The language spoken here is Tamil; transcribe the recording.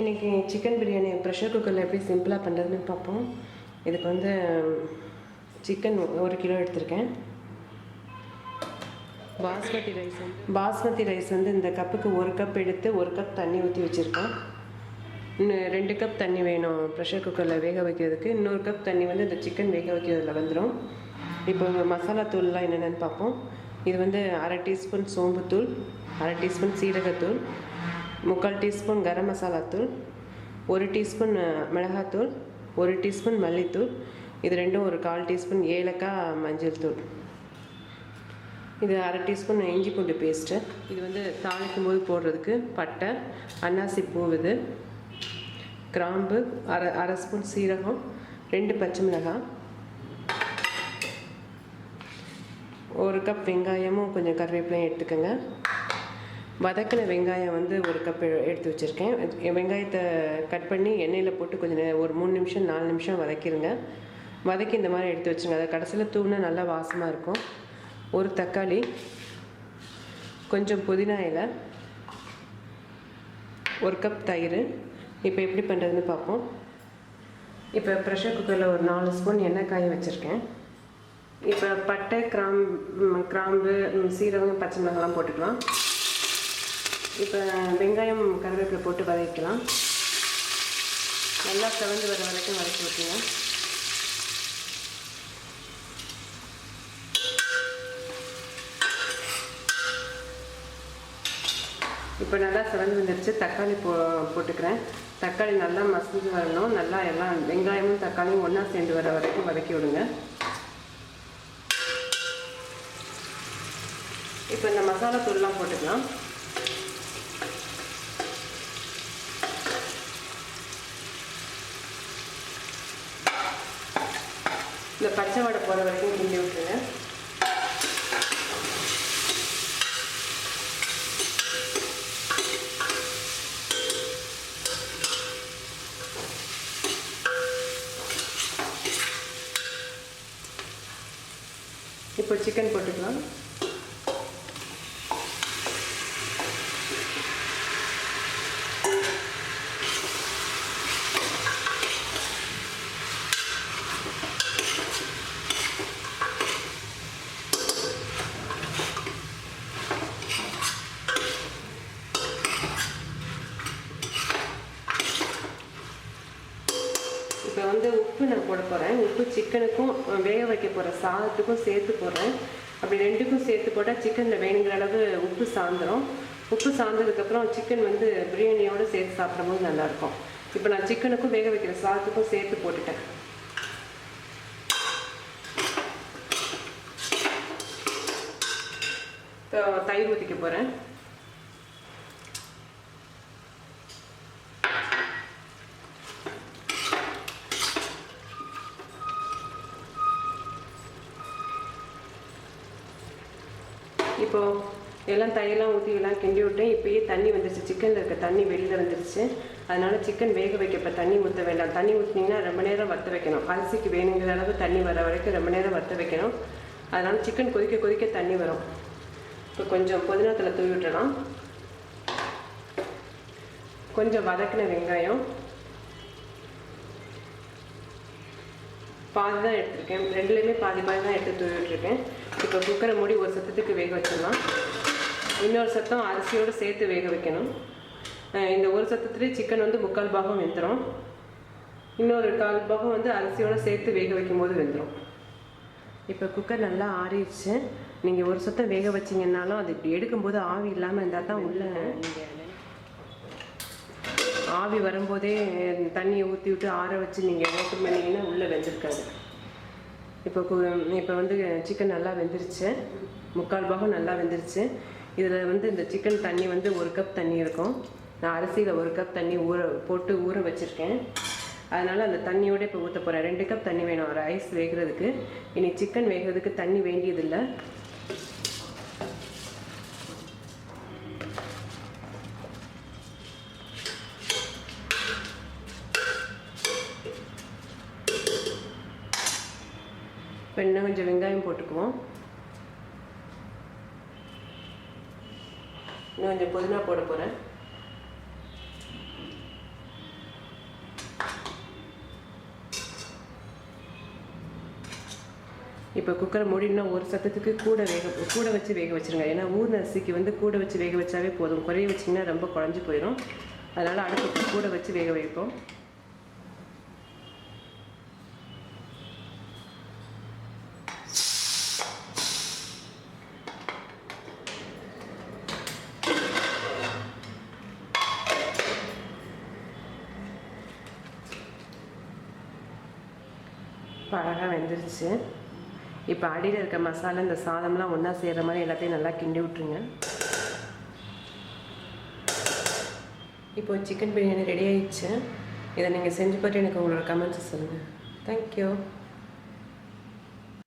இன்றைக்கி சிக்கன் பிரியாணி ப்ரெஷர் குக்கரில் எப்படி சிம்பிளாக பண்ணுறதுன்னு பார்ப்போம். இதுக்கு வந்து சிக்கன் ஒரு கிலோ எடுத்திருக்கேன். பாஸ்மதி ரைஸ் வந்து. பாஸ்மதி ரைஸ் வந்து இந்த கப்புக்கு ஒரு கப் எடுத்து ஒரு கப் தண்ணி ஊற்றி வச்சுருக்கேன் இன்னும் ரெண்டு கப் தண்ணி வேணும் ப்ரெஷர் குக்கரில் வேக வைக்கிறதுக்கு. இன்னொரு கப் தண்ணி வந்து இந்த சிக்கன் வேக வைக்கிறதுல வந்துடும் இப்போ மசாலா தூள்லாம் என்னென்னு பார்ப்போம். இது வந்து அரை டீஸ்பூன் சோம்புத்தூள் அரை டீஸ்பூன் சீரகத்தூள் முக்கால் டீஸ்பூன் கரம் மசாலா தூள் ஒரு டீஸ்பூன் மிளகாத்தூள் ஒரு டீஸ்பூன் மல்லித்தூள் இது ரெண்டும் ஒரு கால் டீஸ்பூன் ஏலக்காய் மஞ்சள் தூள். இது அரை டீஸ்பூன் இஞ்சி பூண்டு பேஸ்ட்டு. இது வந்து தாளிக்கும் போது போடுறதுக்கு பட்டை அன்னாசி பூ இது கிராம்பு அரை அரை ஸ்பூன் சீரகம் ரெண்டு பச்சை மிளகாய் ஒரு கப் வெங்காயமும் கொஞ்சம் கருவேப்பிலையும் எடுத்துக்கோங்க. வதக்கின வெங்காயம் வந்து ஒரு கப் எடுத்து வச்சுருக்கேன். வெங்காயத்தை கட் பண்ணி எண்ணெயில் போட்டு கொஞ்சம் ஒரு மூணு நிமிஷம் நாலு நிமிஷம் வதக்கிடுங்க வதக்கி இந்த மாதிரி எடுத்து வச்சுருங்க. அதை கடைசியில் தூவினா நல்லா வாசமாக இருக்கும். ஒரு தக்காளி கொஞ்சம் புதினா இலை ஒரு கப் தயிர். இப்போ எப்படி பண்ணுறதுன்னு பார்ப்போம் இப்போ ப்ரெஷர் குக்கரில் ஒரு நாலு ஸ்பூன் எண்ணெய் காய வச்சுருக்கேன். இப்போ பட்டை கிராம் கிராம்பு சீரகம் பச்சை மிளகாலாம் போட்டுக்கலாம். இப்போ வெங்காயம் கருவேப்பிலை போட்டு வதக்கலாம். நல்லா செவந்து வர வரைக்கும் வதக்கி விட்டுங்க இப்போ நல்லா செவந்து வந்துருச்சு. தக்காளி போ போட்டுக்கிறேன். தக்காளி நல்லா மசிஞ்சு வரணும். நல்லா எல்லாம் வெங்காயமும் தக்காளியும் ஒன்றா சேர்ந்து வர வரைக்கும் வதக்கி விடுங்க. இப்போ இந்த மசாலா தூள்லாம் போட்டுக்கலாம். இந்த பச்சை வடை போகிற வரைக்கும் கிண்டி விட்டுருங்க. இப்போ சிக்கன் போட்டுக்கலாம். இப்போ வந்து உப்பு நான் போட போகிறேன். உப்பு சிக்கனுக்கும் வேக வைக்க போகிற சாதத்துக்கும் சேர்த்து போடுறேன். அப்படி ரெண்டுக்கும் சேர்த்து போட்டால் சிக்கனில் வேணுங்கிற அளவு உப்பு சாந்துரும் உப்பு சார்ந்ததுக்கப்புறம் சிக்கன் வந்து பிரியாணியோடு சேர்த்து சாப்பிடும்போது நல்லாயிருக்கும். இப்போ நான் சிக்கனுக்கும் வேக வைக்கிற சாதத்துக்கும் சேர்த்து போட்டுட்டேன். தயிர் ஊற்றிக்க போகிறேன். இப்போ எல்லாம் தயிரெலாம் ஊற்றி எல்லாம் கிண்டி விட்டேன் இப்போயே தண்ணி வந்துருச்சு. சிக்கனில் இருக்க தண்ணி வெளியில் வந்துருச்சு. அதனால சிக்கன் வேக வைக்கப்ப தண்ணி ஊற்ற வேண்டாம். தண்ணி ஊற்றினீங்கன்னா ரொம்ப நேரம் வற்ற வைக்கணும். அரிசிக்கு வேணுங்கிற அளவு தண்ணி வர வரைக்கும் ரொம்ப நேரம் வற்ற வைக்கணும். அதனால சிக்கன் கொதிக்க கொதிக்க தண்ணி வரும். இப்போ கொஞ்சம் புதினத்தில் தூவி விட்டுடலாம். கொஞ்சம் வதக்கின வெங்காயம். பாதி தான் எடுத்திருக்கேன். ரெண்டுலேயுமே பாதி பாதி தான் எடுத்து தூவி விட்டுருக்கேன். இப்போ குக்கரை மூடி ஒரு சத்தத்துக்கு வேக வச்சிடலாம். இன்னொரு சத்தம் அரிசியோடு சேர்த்து வேக வைக்கணும். இந்த ஒரு சத்தத்துலேயே சிக்கன் வந்து முக்கால் பாகம் வெந்துடும் இன்னொரு கால் பாகம் வந்து அரிசியோடு சேர்த்து வேக வைக்கும் போது வெந்துடும் இப்போ குக்கர் நல்லா ஆறிடுச்சு. நீங்கள் ஒரு சத்தம் வேக வச்சிங்கன்னாலும் அது இப்படி எடுக்கும்போது ஆவி இல்லாமல் இருந்தால் தான் உள்ள ஆவி வரும்போதே தண்ணியை ஊற்றி விட்டு ஆற வச்சு நீங்கள் ஓப்பன் பண்ணீங்கன்னா உள்ளே வெந்திருக்காது. இப்போ கு- இப்போ வந்து சிக்கன் நல்லா வெந்துருச்சு. முக்கால் பாகம் நல்லா வெந்துருச்சு. இதில் வந்து இந்த சிக்கன் தண்ணி வந்து ஒரு கப் தண்ணி இருக்கும். நான் அரிசியில் ஒரு கப் தண்ணி ஊற போட்டு ஊற வச்சுருக்கேன். அதனால் அந்த தண்ணியோட இப்போ ஊற்ற போகிறேன் ரெண்டு கப் தண்ணி வேணும். ரைஸ் வேகிறதுக்கு. இனி சிக்கன் வேகிறதுக்கு தண்ணி வேண்டியதில்லை. இப்போ இன்னும் கொஞ்சம் வெங்காயம் போட்டுக்குவோம். இன்னும் கொஞ்சம் புதினா போட போகிறேன் இப்போ குக்கரை மூடினா ஒரு சத்தத்துக்கு கூட வேக கூட வச்சு வேக வச்சுருங்க. ஏன்னா ஊர் அரிசிக்கு வந்து கூட வச்சு வேக வச்சாவே போதும். குறைய வச்சிங்கன்னா ரொம்ப குழஞ்சி போயிடும் அதனால் அடுப்பு கூட வச்சு வேக வைப்போம். இப்போ அழகாக வெந்துருச்சு. இப்போ அடியில் இருக்க மசாலா இந்த சாதம்லாம் ஒன்றா சேர்கிற மாதிரி எல்லாத்தையும் நல்லா கிண்டி விட்ருங்க இப்போ சிக்கன் பிரியாணி ரெடி ஆயிடுச்சு. இதை நீங்கள் செஞ்சு பார்த்து எனக்கு உங்களோட கமெண்ட்ஸை சொல்லுங்கள் தேங்க்யூ